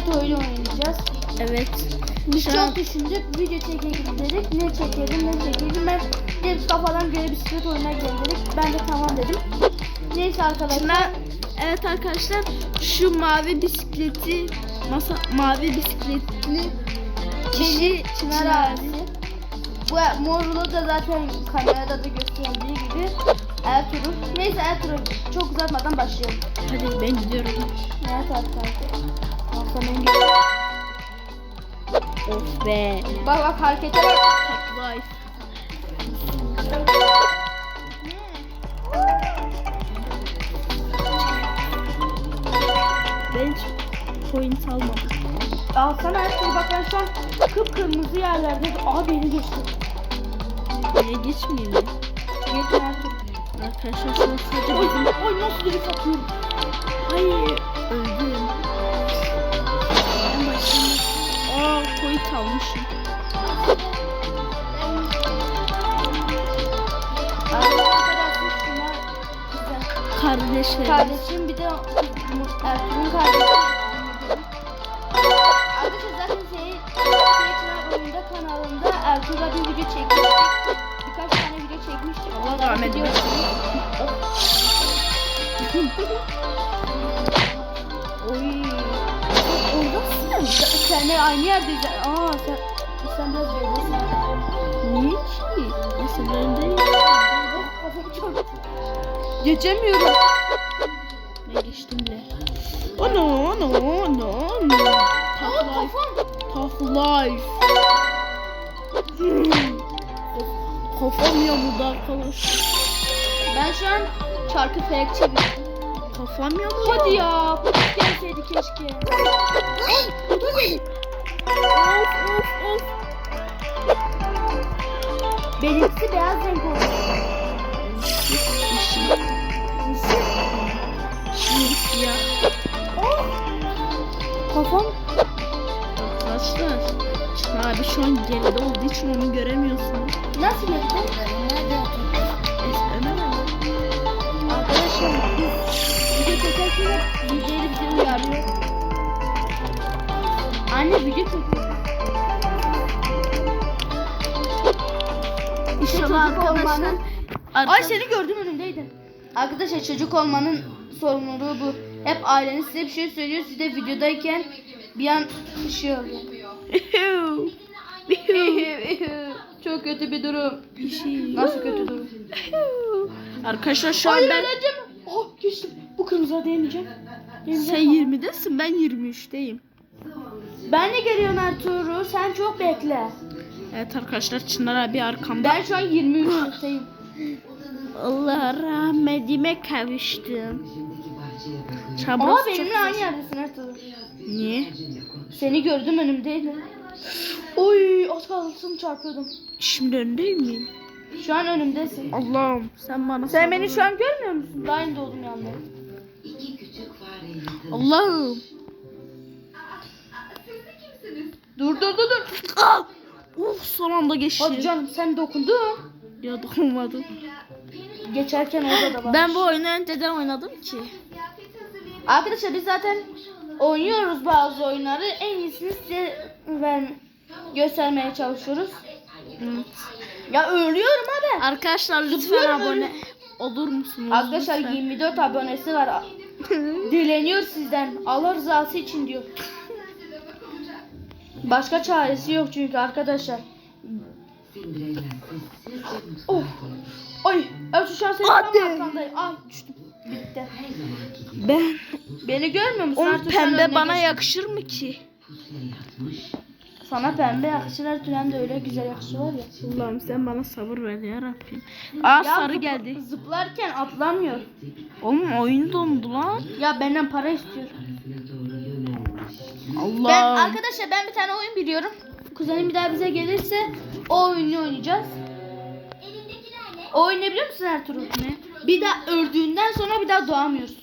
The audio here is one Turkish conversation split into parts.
bisiklet oyunu oynayacağız. Evet. Biz Şu çok an- düşündük. Video çekelim dedik. Ne çekelim ne çekelim. Ben dedim kafadan göre bisiklet oyuna dedik. Ben de tamam dedim. Neyse arkadaşlar. Çınar, evet arkadaşlar şu mavi bisikleti masa mavi bisikletli kişi Çınar abisi. Bu morlu da zaten kamerada da gösterdiği gibi Ertuğrul. Neyse Ertuğrul çok uzatmadan başlayalım. Hadi ben gidiyorum. Evet arkadaşlar. Engel- Of be. Bak bak harekete bak. Life. Ben hiç point almadım. Alsana Ertuğrul bak ben şu an kıpkırmızı yerlerde. Aa beni geçti. Niye geçmeyeyim? Geçme Ertuğrul. Arkadaşlar şu an sadece Oy, bizim... oy nasıl drift atıyorum. Hayır. Öldüm. En başında... Aa point almışım. Kardeşlerim. Kardeşim bir de Ertuğrul'un kardeşi. Arkadaşlar zaten senin Seyirciler Oyunda kanalında Ertuğrul'a bir video çekmiştik. Rahmet biliyorsunuz. Oy. Oradasın. Seninle aynı yerdeyiz. Aa sen, sen biraz geridesin. Niye ki? Mesela ben çarptı. Geçemiyorum. Ne geçtim bile. Ano ano ano ano. Aa Tough life. Tough life. Kafam yamuldu arkadaş. Ben şu an çarkı felek çeviriyorum. Kafam yamuldu. Hadi ya. Gelseydi keşke. Bu da benim. Of of of. Benimkisi beyaz renk oldu. Şimdi siyah. Oh. Kafam. Arkadaşlar. Abi şu an geride olduğu için onu göremiyorsunuz. Nasıl yaptın? Esnemem. Arkadaşlar biz video çekerken videoyu bize uyarıyor. Anne video çekiyor. İnşallah çocuk arkadaşlar. olmanın... Arka- Ay seni gördüm önümdeydin. Arkadaşlar çocuk olmanın sorumluluğu bu. Hep aileniz size bir şey söylüyor. Siz de videodayken bir an şey oluyor. Çok kötü bir durum. Bir şey. Nasıl kötü durum? Arkadaşlar şu an Hayır ben. Oh geçtim. Bu kırmızıya değmeyeceğim. sen Değmeyeceğim. 20'desin ben 23'teyim. Ben de geliyorum Ertuğrul. Sen çok bekle. Evet arkadaşlar Çınar abi arkamda. Ben şu an 23'teyim. Allah rahmetime kavuştum. Ama Çabuk benimle aynı yerdesin Ertuğrul. Niye? Seni gördüm önümdeydin. Oy az kalsın çarpıyordum. Şimdi öndeyim miyim? Şu an önümdesin. Allah'ım sen bana Sen beni şu an görmüyor musun? Daha yeni doğdum yanında. Allah'ım. Dur dur dur dur. Ah! Uf son anda geçti. Hadi canım sen dokundun. Ya dokunmadım. Geçerken orada da var. Ben bu oyunu önceden oynadım ki. Arkadaşlar biz zaten oynuyoruz bazı oyunları. En iyisini size ver, göstermeye çalışıyoruz. Evet. Ya ölüyorum abi. Arkadaşlar lütfen Zıplıyorum abone olur musunuz? Arkadaşlar lütfen? 24 abonesi var. Dileniyor sizden. Allah rızası için diyor. Başka çaresi yok çünkü arkadaşlar. Oh. Ay, an senin arkandayım. Ay düştüm. Bitti. Ben Beni görmüyor musun? onun pembe bana geçti. yakışır mı ki? Sana pembe yakışır Ertuğ hem de öyle güzel yakışıyor var ya. Allah'ım sen bana sabır ver ya Rabbim. Aa sarı zıpla- geldi. Zıplarken atlamıyor. Oğlum oyun dondu lan. Ya benden para istiyor. Allah. Ben arkadaşlar ben bir tane oyun biliyorum. Kuzenim bir daha bize gelirse o oyunu oynayacağız. O oyunu ne biliyor musun Ertuğrul? Bir daha öldüğünden sonra bir daha doğamıyorsun.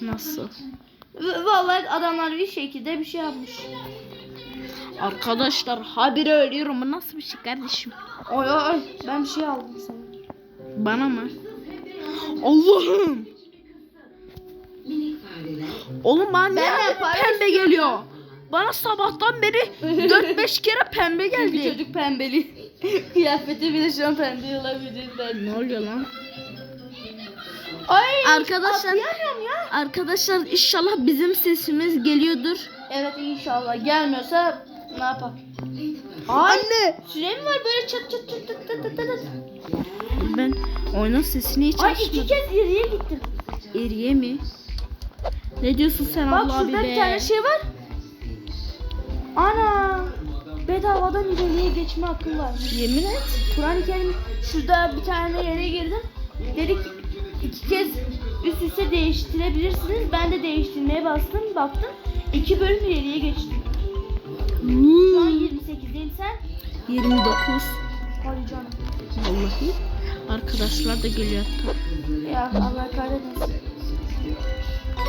Nasıl? V- Vallahi adamlar bir şekilde bir şey yapmış. Arkadaşlar habire ölüyorum. Bu nasıl bir şey kardeşim? Oy oy oy ben bir şey aldım sana. Bana mı? Allah'ım. Oğlum bana niye pembe geliyor? Bana sabahtan beri 4-5 kere pembe Bir geldi. çocuk pembeli. Kıyafeti bile şu an pembe olabilir ben. Ne oluyor lan? Ay Arkadaşlar ya. arkadaşlar inşallah bizim sesimiz geliyordur. Evet inşallah gelmiyorsa ne yapar? Anne. Süre mi var böyle çıt çıt çıt çıt çıt çıt çıt. Ben oyunun sesini hiç Ay iki açmadım. kez geriye gittim. Eriye mi? Ne diyorsun sen Bak abla abi şurada be? bir tane şey var. Ana. Bedavadan ileriye geçme hakkı var. Yemin et. Kur'an-ı Kerim şurada bir tane yere girdim. Dedik iki kez üst üste değiştirebilirsiniz. Ben de değiştirmeye bastım. Baktım. iki bölüm ileriye geçtim. Şu an 28'deyim sen. 29. Hadi canım. Vallahi. Arkadaşlar da geliyor hatta. Ya Allah kahretmesin.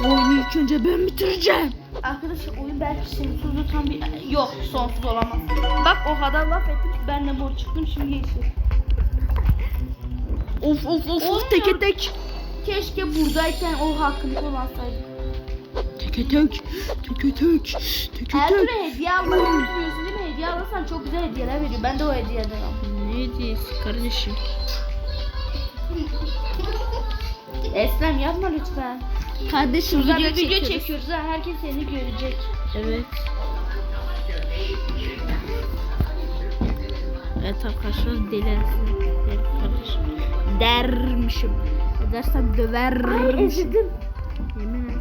Oyunu ilk önce ben bitireceğim. Arkadaşlar oyun belki sonsuzluğu tam bir... Yok sonsuz olamaz. Bak o kadar laf ettim. Ben de mor çıktım şimdi yeşil. Of of of of teke tek. Keşke buradayken o hakkını kullansaydım. Teke tek. Teke tek. Teke Her tek. türlü hediye almayı unutmuyorsun değil mi? Hediye alırsan çok güzel hediyeler veriyor. Ben de o hediyeden aldım. Ne hediyesi kardeşim? Eslem yapma lütfen. Kardeşim Şurada video, video çekiyoruz. çekiyoruz ha. Herkes seni görecek. Evet. Evet arkadaşlar delersin. Evet kardeşim. Dermişim. Edersem Ay dövermişim. ezildim. Yemin et.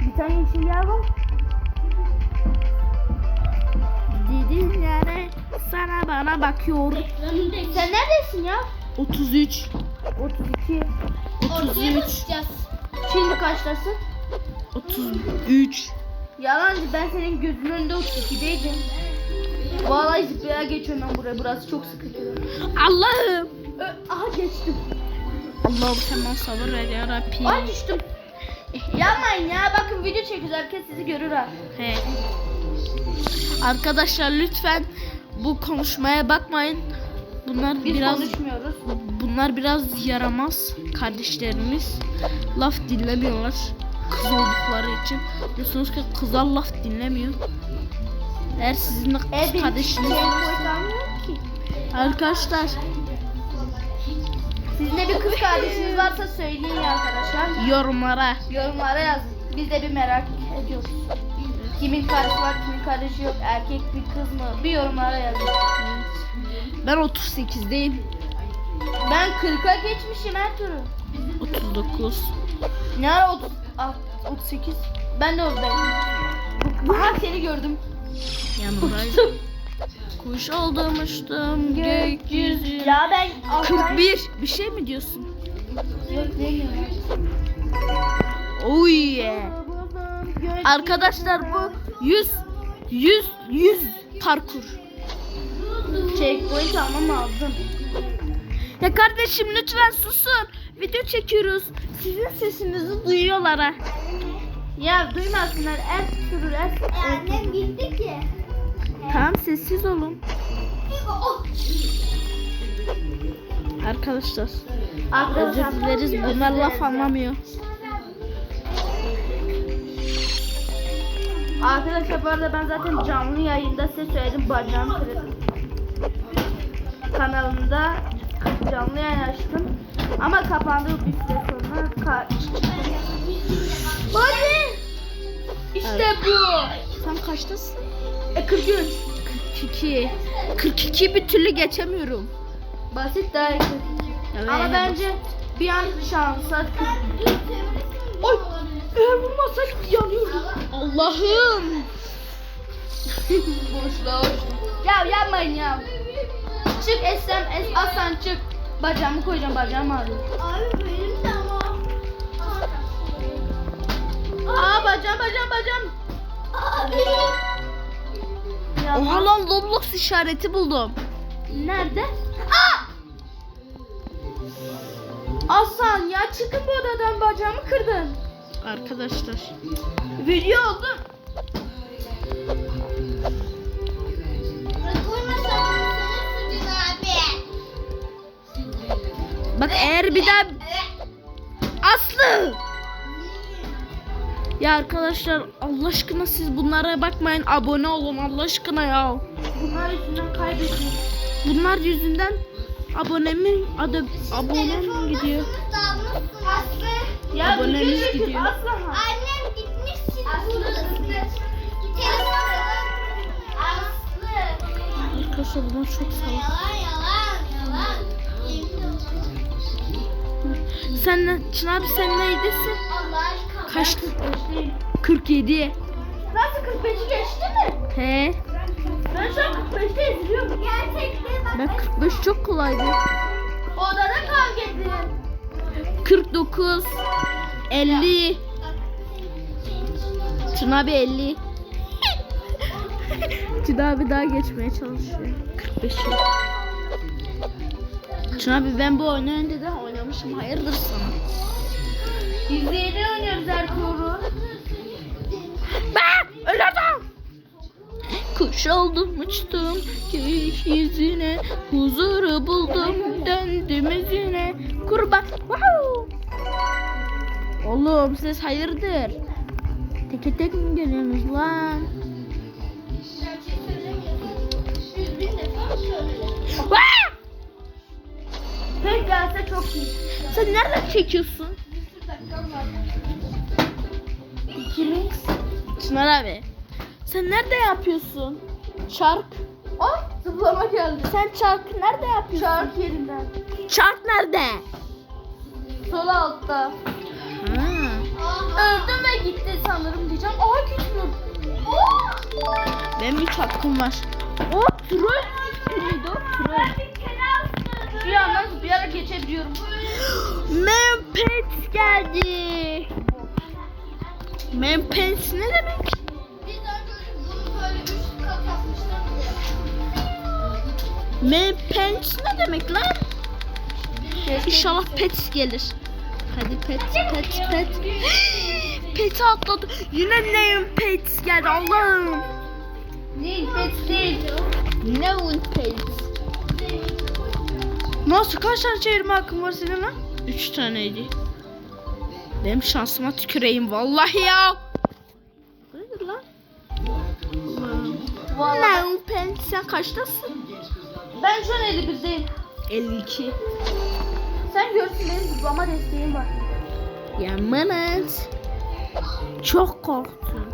Bir tane yeşil yer var. Dedin yani sana bana bakıyor. Sen neredesin ya? 33. 32. 33. Şimdi kaçtasın? 33. Yalancı ben senin gözünün önünde 32'deydim. Vallahi zıplaya geçiyorum ben buraya. Burası çok sıkıntılı. Allah'ım. Ö, aha geçtim. Allah'ım sen bana sabır ver ya Rabbi. Ay düştüm. Yapmayın ya. Bakın video çekiyoruz. Herkes sizi görür ha. He. Arkadaşlar lütfen bu konuşmaya bakmayın. Bunlar Biz biraz konuşmuyoruz. Bunlar biraz yaramaz kardeşlerimiz. Laf dinlemiyorlar. Kız oldukları için. Diyorsunuz ki kızlar laf dinlemiyor. Eğer sizin de kız E kardeşiniz varsa-. Arkadaşlar Sizin de bir kız kardeşiniz varsa söyleyin arkadaşlar. yorumlara Yorumlara yazın. Biz de bir merak ediyoruz. Kimin kardeşi var, kimin kardeşi yok, erkek mi, kız mı? Bir yorumlara yazın. ben 38'deyim. Ben 40'a geçmişim Ertuğrul. 39. Ne ara 30, ah, 38? Ben de oradayım. Aha seni gördüm. Yanındayım. Kuş oldumuştum gökyüzü. Ya ben alttan- 41. Bir şey mi diyorsun? Yok demiyorum. Oh yeah. Arkadaşlar bu 100 100 100 parkur. Checkpoint almam lazım. Ya kardeşim lütfen susun. Video çekiyoruz. Sizin sesinizi duyuyorlar ha. Ya duymasınlar. Ertuğrul, Ertuğrul. Annem gitti ki. Tamam sessiz olun. Arkadaşlar özür dileriz bunlar laf anlamıyor. Arkadaşlar bu arada ben zaten canlı yayında size söyledim bacağım kırık. Kanalımda canlı yayın açtım. Ama kapandı bir süre sonra. Ka Hadi. İşte bu. Sen kaçtasın? E 43. 42. 42 bir türlü geçemiyorum. Basit daha iyi. Evet. Ama bence bir an şansa Oy! Eğer vurmazsak yanıyorum. Allah'ım. Boşluğa uçtum. Ya yapmayın ya. Çık Esem, Es Aslan çık. Bacağımı koyacağım, bacağım ağrıyor. Abi benim de ama. Aa bacağım, bacağım, bacağım. Abi. Ya, Oha lan Roblox işareti buldum. Nerede? Aa! Aslan ya çıkın bu odadan bacağımı kırdın. Arkadaşlar. Video oldu. Bak eğer bir daha Aslı! Ya arkadaşlar Allah aşkına siz bunlara bakmayın abone olun Allah aşkına ya. Bunlar yüzünden kaybettim. Bunlar yüzünden abonemin adı abonem gidiyor. Aslı. Ya Abonemiz video çekin, gidiyor. Annem gitmiş şimdi. Aslı. Telefonu. Aslı. Arkadaşlar bunlar çok salak. Sen ne? Çınar sen neydesin? Allah aşkına. Kaç? 45'teyim. 47. Nasıl 45'i geçti mi? He. Ben şu an 45'te eziliyorum. Gerçekten bak. Ben 45 çok kolaydı. Odada kavga ettim. 49 50 Çınar abi 50 Çınar abi daha geçmeye çalışıyor 45 Çınar abi ben bu oyunu önceden oynamışım hayırdır sana? Yüzeyde oynuyoruz Ertuğrul. Ben öleceğim Kuş oldum uçtum gökyüzüne Huzuru buldum döndüm yüzüne. Kurban wow. Oğlum siz hayırdır? Teke tek mi geliyorsunuz lan? Wow. Çok iyi. Sen nereden çekiyorsun? Kimin? Çınar abi Sen nerede yapıyorsun? Çark Oh zıplama geldi. Sen çark nerede yapıyorsun? Çark yerinden. Çark nerede? Sol altta. Öldüm ve gitti sanırım diyeceğim. Aha gitmiyor. Benim bir çarkım var. O troll muydu? o? Troll. Şu yandan zıplayarak geçebiliyorum. Mempet geldi. Mempet ne demek? Biz önce bunu böyle üst kat yapmışlar. Mempet ne demek lan? İnşallah pet gelir. Hadi pet pet pet. Pet atladı. Yine name pet geldi Allah'ım. Değil, pet değil. Known pet. Nasıl kaç tane çevirme hakkın var senin lan? Üç taneydi. Benim şansıma tüküreyim vallahi ya. Nedir lan? Vallahi. Pet sen kaçtasın? Ben şu an 51'deyim. 52. Sen görsün benim zıplama desteğim var. Ya Mehmet. Çok korktum.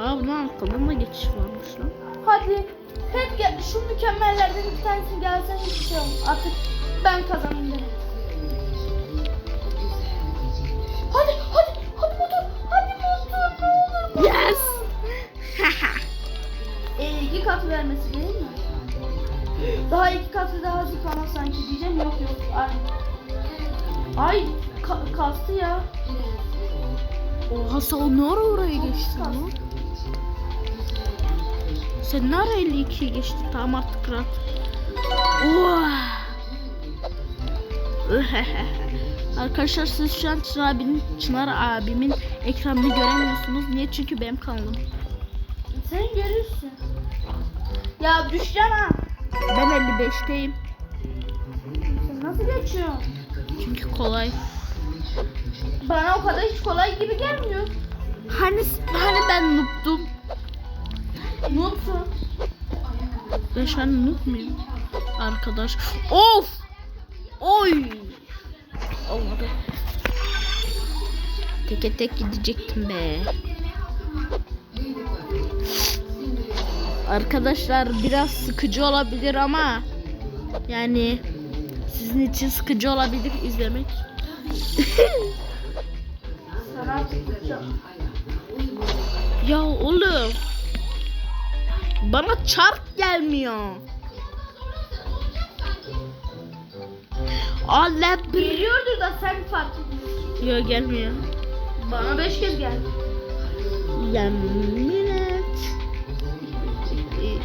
Aa bunun da geçiş varmış lan. Hadi. Pet gel. Şu mükemmellerden bir tanesi gelsen hiç şey. Artık ben kazanayım dedim. Hadi hadi hadi motor. Hadi motor ne olur. Yes. E, iki kat vermesi değil mi? Daha iki katı daha zıplama sanki diyeceğim. Yok yok. Ay. Ay ka- kastı ya. Oha sen ne oraya geçtin lan? Sen ne ara 52'ye geçtin? Tamam artık rahat. Arkadaşlar siz şu an Çınar abinin, Çınar abimin ekranını göremiyorsunuz. Niye? Çünkü benim kanalım. Sen görürsün. Ya düşeceğim ha. Ben 55'teyim. Sen nasıl geçiyorsun? Çünkü kolay. Bana o kadar hiç kolay gibi gelmiyor. Hani hani ben noob'dum. Noobsun. Ben şu an noob muyum? Arkadaş. Of! Oy! Olmadı. Teke tek gidecektim be. Arkadaşlar biraz sıkıcı olabilir ama yani sizin için sıkıcı olabilir izlemek. Ya oğlum. Bana çark gelmiyor. Allah bir. Geliyordur da sen fark etmiyorsun. Yok gelmiyor. Bana beş kez geldi. Yani